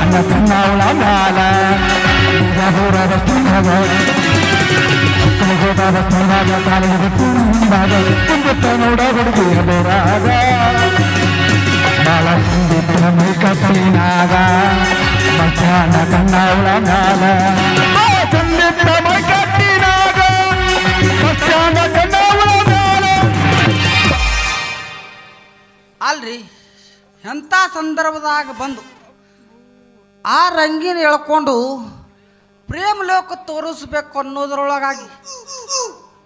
ಮಧ್ಯಾಹ್ನ ಕಣ್ಣಾವಳ ಮ್ಯಾಲ ಬಿಜಾಪುರ ಬಸ್ತಿನಾಗ ಕುಲಗೋದ ಬಸ್ತಿನಾಗ ಕಾಲಿಗೆ ಬಿಟ್ಟು ಮುಂದಾಗ ಕುಂಬಿಟ್ಟ ನೋಡ ಹುಡುಗಿಯ ಬೋರಾಗ ಬಾಳ ಕುಂಬಿಟ್ಟ ಮೈಕ ಕಲಿನಾಗ ಮಧ್ಯಾಹ್ನ ಕಣ್ಣಾವಳ ಮ್ಯಾಲ ಕುಂಬಿಟ್ಟ ಮೈಕಟ್ಟಿನಾಗ ಮಧ್ಯಾಹ್ನ ಕಣ್ಣಾವಳ ಮ್ಯಾಲ ಅಲ್ರಿ ಎಂಥ ಸಂದರ್ಭದಾಗ ಬಂದು ಆ ರಂಗಿನ ಎಳ್ಕೊಂಡು ಪ್ರೇಮ ಲೋಕ ತೋರಿಸ್ಬೇಕು ಅನ್ನೋದ್ರೊಳಗಾಗಿ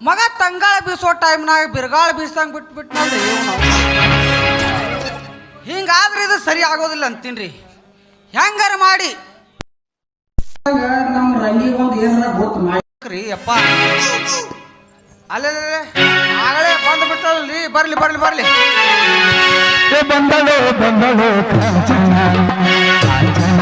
ಮಗ ತಂಗಾಳ ಬೀಸೋ ಟೈಮ್ನಾಗ ಬಿರ್ಗಾಳ ಬೀಸಂಗೆ ಬಿಟ್ಬಿಟ್ಟು ನೋಡ್ರಿ ಇವ್ನು ಹಿಂಗಾದ್ರೆ ಇದು ಸರಿ ಆಗೋದಿಲ್ಲ ಅಂತೀನ್ರಿ ಹೆಂಗಾರ ಮಾಡಿ? ನಮ್ಮ ರಂಗಿಗೆ ಒಂದು ಏನಾರ ಗೊತ್ತು ಮಾಡ್ರಿ ಅಪ್ಪ ಅಲ್ಲೇ ಆಗಲೇ ಬಂದು ಬಿಟ್ಟಲ್ರಿ ಬರ್ಲಿ ಬರ್ಲಿ ಬರ್ಲಿ. ಏ ಬಂದಳು ಬಂದಳು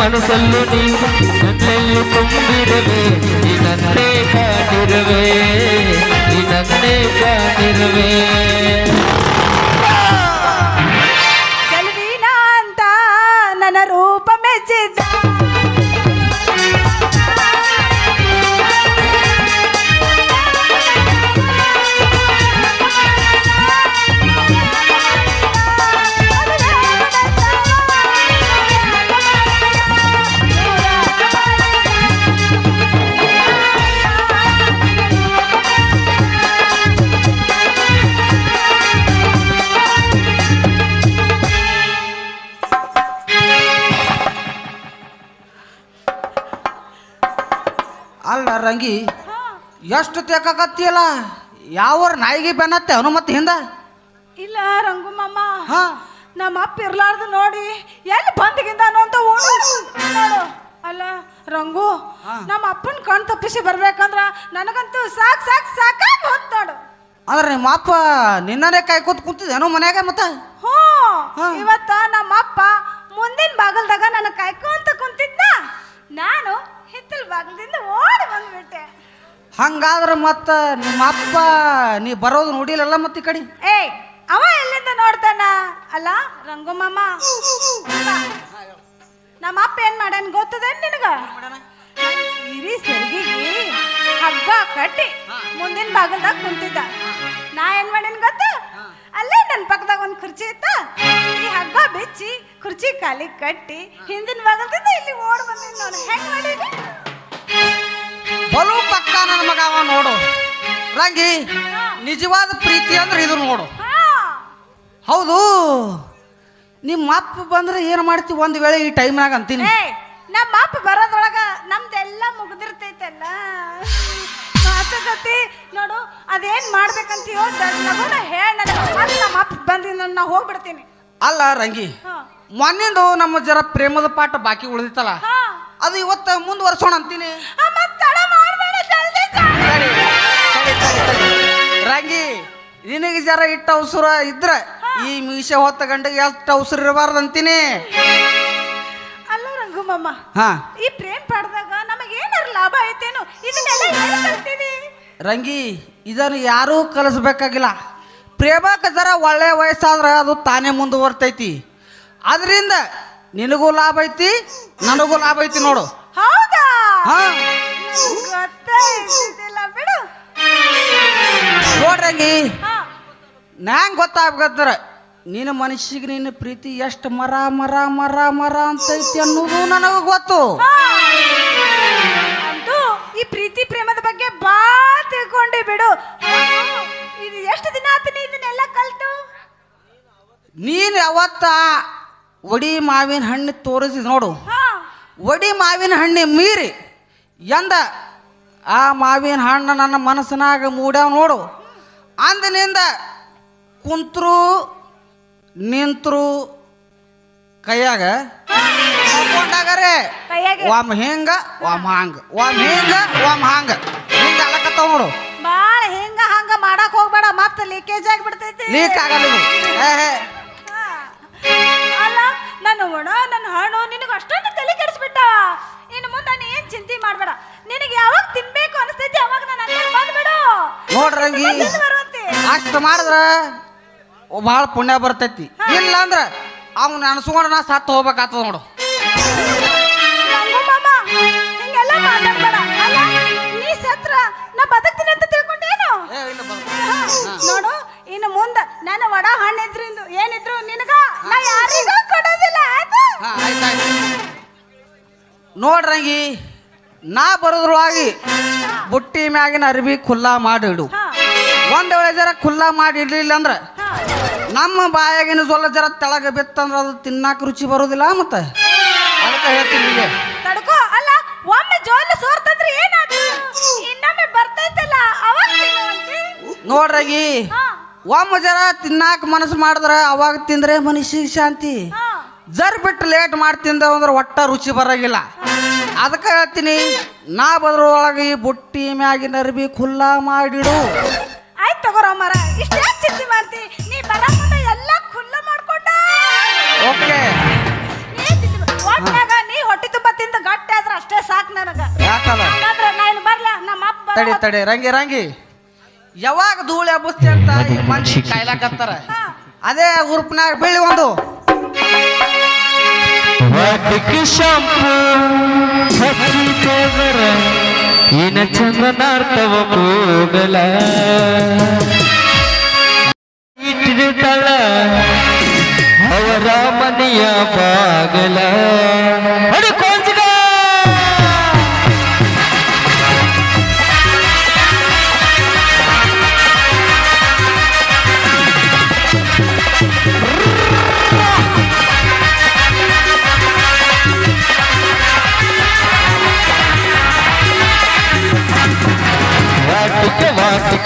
ಮನಸ್ಸಲ್ಲು ನೀನು ನನ್ನಲ್ಲಿ ತುಂಬಿರುವೆ ನಿನ್ನನ್ನೇ ಕಾಣಿರುವೆ ನಿನ್ನನ್ನೇ ಕಾಣಿರುವೆ ಚೆಲುವಿನ ಅಂತ ನನ್ನ ರೂಪ ಮೆಚ್ಚಿದ್ದ ರಂಗಿ ಎಷ್ಟು ತೇಕಾಕತ್ತಿಯಲ್ಲ? ಯಾವ ನಾಯಿಗೆ ಬೆನ್ನತ್ತೆ ಅವನು ಮತ್ತೆ ಹಿಂದ? ಇಲ್ಲ ರಂಗು ಮಾಮ ಹಾ. ನಮ್ಮ ಅಪ್ಪ ಇರ್ಲಾರ್ದು ನೋಡಿ ಎಲ್ಲಿ ಬಂದ್ಗಿಂದ ಅಂತ ನೋಡು. ಅಲ್ಲ ರಂಗು ನಮ್ಮ ಅಪ್ಪನ ಕಣ್ ತಪ್ಪಿಸಿ ಬರ್ಬೇಕಂದ್ರ ನನಗಂತೂ ಸಾಕ್ ಸಾಕ್ ಸಾಕ ಹೊತ್ ನೋಡು. ಅಂದ್ರೆ ನಿಮ್ಮ ಅಪ್ಪ ನಿನ್ನನೇ ಕೂತ್ ಕುಂತಿದ್ದೇನೋ ಮನ್ಯಾಗ ಮತ್ತೆ? ಹ್ಞೂ. ಇವತ್ತ ನಮ್ಮ ಅಪ್ಪ ಮುಂದಿನ ಬಾಗಲ್ದಾಗ ನನ್ನ ಕಾಯ್ಕೊಂತ ಕುಂತಿದ್ನ. ನಾನು ಹಿತ್ತಲ ಬಾಗಿಲಿಂದ ಓಡಿ ಬಂದ್ಬಿಟ್ಟೆ. ಹಂಗಾದ್ರೆ ಮತ್ತೆ ನಿಮ್ಮ ಅಪ್ಪ ನೀ ಬರೋದು ನೋಡಿಲ್ಲಲ್ಲ ಮತ್ತೆ ಈ ಕಡೆ? ಏಯ್ ಅವ ಎಲ್ಲಿಂದ ನೋಡ್ತಾನ? ಅಲ್ಲ ರಂಗು ಮಾಮ. ನಮ್ಮ ಅಪ್ಪ ಏನ್ ಮಾಡ್ಯಾನ ಗೊತ್ತದೇನ್ ನಿನಗ? ಇರಿ ಸೆರ್ಗಿಗೆ ಹಗ್ಗ ಕಟ್ಟಿ ಮುಂದಿನ ಬಾಗಲ್ದಾಗ ಕುಂತಿದ್ದ. ನಾ ಏನ್ ಮಾಡೇನ್ ಗೊತ್ತ? ಅಲ್ಲೇ ನನ್ನ ಪಕ್ಕದಾಗ ಒಂದು ಕುರ್ಚಿ ಇತ್ತ. ಈ ಹಗ್ಗ ಬಿಚ್ಚಿ ಕುರ್ಚಿ ಕಾಲಿ ಕಟ್ಟಿ ಹಿಂದಿನ ಭಾಗದಿಂದ ಇಲ್ಲಿ ಓಡ್ ಬಂದಿದ್ ನೋಡ. ಹೆಂಗ್ ಮಾಡೀನಿ ಬಲು ಪಕ್ಕ ನನ್ನ ಮಗ ಅವ ನೋಡು. ರಂಗಿ ನಿಜವಾದ ಪ್ರೀತಿ ಅಂದ್ರೆ ಇದು ನೋಡು. ಹೌದು. ನಿಮ್ಮ ಅಪ್ಪ ಬಂದ್ರೆ ಏನು ಮಾಡ್ತೀವಿ ಒಂದು ವೇಳೆ ಈ ಟೈಮ್ನಾಗ ಅಂತೀನಿ. ನಮ್ಮ ಅಪ್ಪ ಬರೋದ್ರೊಳಗ ನಮ್ದೆಲ್ಲ ಮುಗ್ದಿರ್ತೈತಲ್ಲ. ಮಾತುಕತೆ ನೋಡು ಅದೇನ್ ಮಾಡ್ಬೇಕಂತೀಯೋ ಹೇಳ ಬಂದಿಂದ ನಾ ಹೋಗ್ಬಿಡ್ತೀನಿ. ಅಲ್ಲ ರಂಗಿ ಹಾ. ಮೊನ್ನಿಂದು ನಮ್ಮ ಜರ ಪ್ರೇಮದ ಪಾಠ ಬಾಕಿ ಉಳಿದಿತ್ತಲ್ಲ? ಹಾ. ಅದು ಇವತ್ತ ಮುಂದುವರ್ಸೋಣ ಅಂತೀನಿ. ಆ, ಮತ್ತ್ ತಡ ಮಾಡ್ಬೇಡ ಜಲ್ದಿ ಜಾ. ತಡಿ, ತಡಿ, ತಡಿ, ತಡಿ. ರಂಗಿ ನಿನಗೆ ಜರ ಇಟ್ಟ ಅವಸರ ಇದ್ರೆ ಈ ಮೀಸೆ ಹೊತ್ತ ಗಂಟೆಗೆ ಎಷ್ಟು ಅವಸರ ಇರಬಾರ್ದು ಅಂತೀನಿ. ಅಲ್ಲ ರಂಗು ಮಾಮ ಹಾ. ಈ ಪ್ರೇಮ್ ಪಾಡ್ದಾಗ ನಮಗೆ ಏನಾರ ಲಾಭ ಐತೇನು? ಇದನ್ನೆಲ್ಲ ಏನು ಕಲ್ತೀನಿ ರಂಗಿ ಇದನ್ನು ಯಾರೂ ಕಲಿಸ್ಬೇಕಾಗಿಲ್ಲ. ಪ್ರೇಮಕ್ಕೆ ಜರ ಒಳ್ಳೆ ವಯಸ್ಸಾದ್ರೆ ಅದು ತಾನೇ ಮುಂದುವರ್ತೈತಿ. ಅದರಿಂದ ನಿನಗೂ ಲಾಭ ಐತಿ ನನಗೂ ಲಾಭ ಐತಿ ನೋಡು. ಹೌದಾ? ಹಾ. ನನಗ್ ಗೊತ್ತೇ ಇದ್ದಿದ್ದಿಲ್ಲ ಬಿಡು. ನೋಡ್ರಂಗಿ ಹಾ. ನಂಗೆ ಗೊತ್ತಾಗ್ಬೇಕಂದ್ರೆ ನಿನ್ನ ಮನುಷ್ಯಗೆ ನಿನ್ನ ಪ್ರೀತಿ ಎಷ್ಟು ಮರ ಮರ ಮರ ಮರ ಅಂತೈತಿ ಅನ್ನೋದು ನನಗೆ ಗೊತ್ತು. ಅಂತೂ ಈ ಪ್ರೀತಿ ಪ್ರೇಮದ ಬಗ್ಗೆ ಭಾಳ ಇದು ಎಷ್ಟು ದಿನ ಆತು ನೀ ಇದನ್ನೆಲ್ಲ ಕಲ್ತು? ನೀನು ಅವತ್ತ ಒಡಿ ಮಾವಿನ ಹಣ್ಣು ತೋರಿಸಿ ನೋಡು. ಹಾ. ಒಡಿ ಮಾವಿನ ಹಣ್ಣಿ ಮೀರಿ ಎಂದ ಆ ಮಾವಿನ ಹಣ್ಣು ನನ್ನ ಮನಸ್ಸಿನಾಗ ಮೂಡ್ಯಾವ ನೋಡು. ಅಂದಿನಿಂದ ಕುಂತ್ರು ನಿಂತ್ರು ಕೈಯಾಗ ಕೊಂಡಾಗರೇ ಕೈಯಾಗೆ? ಒಮ್ಮ ಹಿಂಗ ಒಮ್ಮೆ ಹಂಗ ಒಮ್ ಹಿಂಗ ಒಮ್ಮೆ ಹಂಗ. ಹಿಂಗ ಅಲಕತ್ತಾವ ನೋಡು. ಬಾಳ ಹಿಂಗ ಹಂಗ ಮಾಡಕ್ ಹೋಗ್ಬೇಡ ಮತ್ತ ಲೀಕೇಜ್ ಆಗಿಬಿಡ್ತೈತಿ. ಲೀಕ್ ಆಗಲ್ಲ ಇದು ಏ ಹೇ. ಹಾ. ಅಲ್ಲ ನನ್ನ ಒಣ ನನ್ನ ಹಣ್ಣು ನಿನಗೆ ಅಷ್ಟೊಂದು ತಲೆ ಕೆಡಿಸ್ಬಿಟ್ಟ. ಇನ್ನು ಮುಂದೆ ನೀ ಏನ್ ಚಿಂತೆ ಮಾಡ್ಬೇಡ. ನಿನಗೆ ಯಾವಾಗ ತಿನ್ಬೇಕು ಅನಿಸ್ತೈತಿ ಅವಾಗ ನಾನು ಅಲ್ಲಿ ಬಂದ್ಬಿಡು ನೋಡ್ರಂಗಿ ಬರುವಂತೆ. ಅಷ್ಟು ಮಾಡಿದ್ರ ಭಾಳ ಪುಣ್ಯ ಬರ್ತೈತಿ. ಇಲ್ಲ ಅಂದ್ರ ಅವ್ನ ಅನ್ಸ್ಕೊಂಡು ನಾ ಸತ್ತು ಹೋಗ್ಬೇಕಾಗ್ತದ ನೋಡು. ಯಾರಿಗೂ ಕೊಡೋದಿಲ್ಲ. ನೋಡ್ರಂಗಿ ನಾ ಬರೋದ್ರೊಳಗೆ ಬುಟ್ಟಿ ಮ್ಯಾಗಿನ ಅರ್ಬಿ ಖುಲ್ಲಾ ಮಾಡಿಡು. ಒಂದು ವೇಳೆ ಜರ ಖುಲ್ಲಾ ಮಾಡಿ ಇಡ್ಲಿಲ್ಲ ಅಂದ್ರೆ ನಮ್ಮ ಬಾಯಾಗಿನ ಜೊಲ್ಲ ಜರ ತೆಳಗ ಬಿತ್ತಂದ್ರ ಅದು ತಿನ್ನಾಕ ರುಚಿ ಬರೋದಿಲ್ಲ ಮತ್ತೆ? ಅದಕ್ಕೆ ಹೇಳ್ತೀನಿ ನಿಮಗೆ ತಡ್ಕೋ ಅಲ್ಲ ಒಮ್ಮೆ ಜೋಲ ಸೋರ್ತಂದ್ರೆ ಏನಾಯ್ತು ಇನ್ನೊಮ್ಮೆ ಬರ್ತೈತಲ್ಲ ಅವಾಗ ತಿನ್ನುವಂತೆ. ನೋಡ್ರಂಗಿ ಒಮ್ಮ ಜರ ತಿನ್ನಾಕ ಮನಸ್ಸು ಮಾಡಿದ್ರೆ ಅವಾಗ ತಿಂದ್ರೆ ಮನುಷ್ಯ ಶಾಂತಿ. ಜರ್ ಬಿಟ್ಟು ಲೇಟ್ ಮಾಡಿ ತಿಂದ ಅಂದ್ರೆ ಒಟ್ಟ ರುಚಿ ಬರಂಗಿಲ್ಲ. ಅದಕ್ಕೆ ಹೇಳ್ತೀನಿ ನಾ ಬದ್ರೊಳಗೆ ಈ ಬುಟ್ಟಿ ಮ್ಯಾಗಿನ ಅರ್ಬಿ ಖುಲ್ಲ ಮಾಡಿಡು. ಆಯ್ತು ತಗೋರೋ ಮರ ಇಷ್ಟ ಚಿಂತೆ ಮಾಡ್ತಿ? ನೀ ಬರ ಎಲ್ಲ ಖುಲ್ಲ ಮಾಡ್ಕೊಂಡ. ಓಕೆ. ನೀ ಒಟ್ನಾಗ ನೀ ಹೊಟ್ಟೆ ತುಂಬ ತಿಂದ ಗಟ್ಟಿ ಆದ್ರೆ ಅಷ್ಟೇ ಸಾಕು ನನಗೆ. ಯಾಕಲ್ಲ? ಇಲ್ಲಾಂದ್ರೆ ನಾನು ಬರಲ್ಲ ನಮ್ಮ ಅಪ್ಪ ತಡಿ ತಡಿ ರಂಗಿ ರಂಗಿ. ಯಾವಾಗ ಧೂಳಿ ಹಬ್ಬಸ್ತಿ ಅಂತ ಈ ಮಂದಿ ಕಾಯ್ಲಾಕತ್ತಾರ ಅದೇ ಉರುಪ್ನಾಗ ಬೀಳಿ ಒಂದು ಶಾಂಪು ಚಂದನಾರ್ಥವ ಕೂಗಲ ತಳ ಅವರ ಮನೆಯ ಬಾಗಲ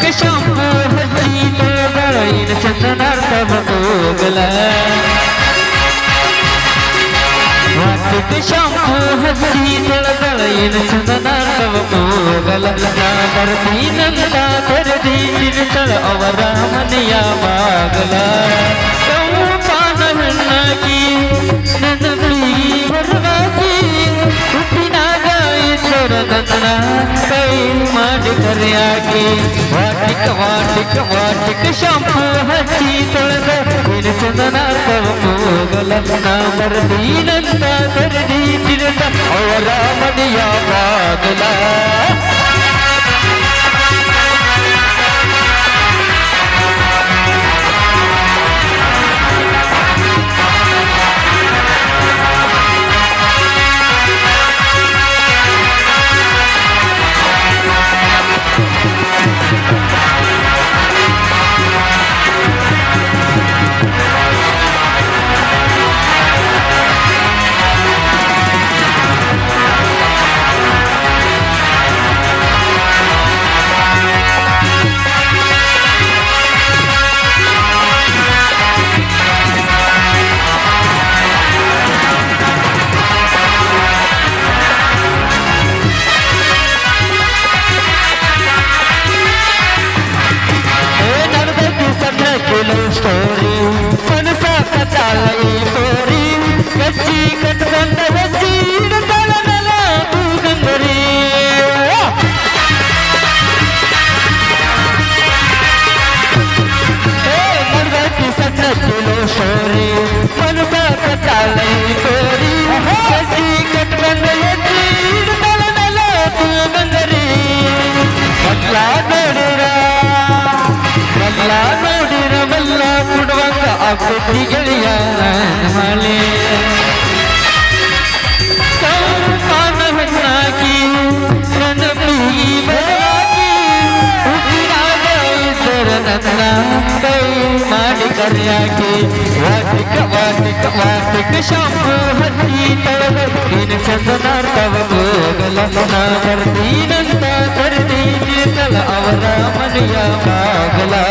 ವಾಟಿಕೆ ಶಾಂಪು ಹಚ್ಚಿದವರ ಇನ ಚಂದನಾರ್ಥವ ಕೂಗಲ ವಾಟಿಕೆ ಶಾಂಪು ಹಚ್ಚಿ ತೊಳೆದಳ ಏನು ಚಂದನಾರ್ಥವ ಕೂಗಲ ನಾ ಬರ್ತೀನಂತ ತೆರೆದಿ ತಿರುತಳ ಅವರ ಮನೆಯ ಬಾಗಲ ಪಾನ ಹೆಣ್ಣಾಗಿ ನನ್ನ ಕರೆಯಾಗಿ ವಾಟಿಕ ವಾಟಿಕ ವಾಟಿಕ ಶಾಂಪು ಹಚ್ಚಿ ತೊಳೆದ ಏನು ಚಂದನ ಕೂಗಲ ಮರದಿ ನಂದ ತೆರೆದಿ ತಿರುತ ಅವರ ಮನೆಯ ಬಾಗಲ. लगे वासिक वासिक वासिक शंभु हसी तव दिन चंदना तव भोगल ना कर दीनता कर दीजिए तल अवरा मन पागला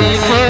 You.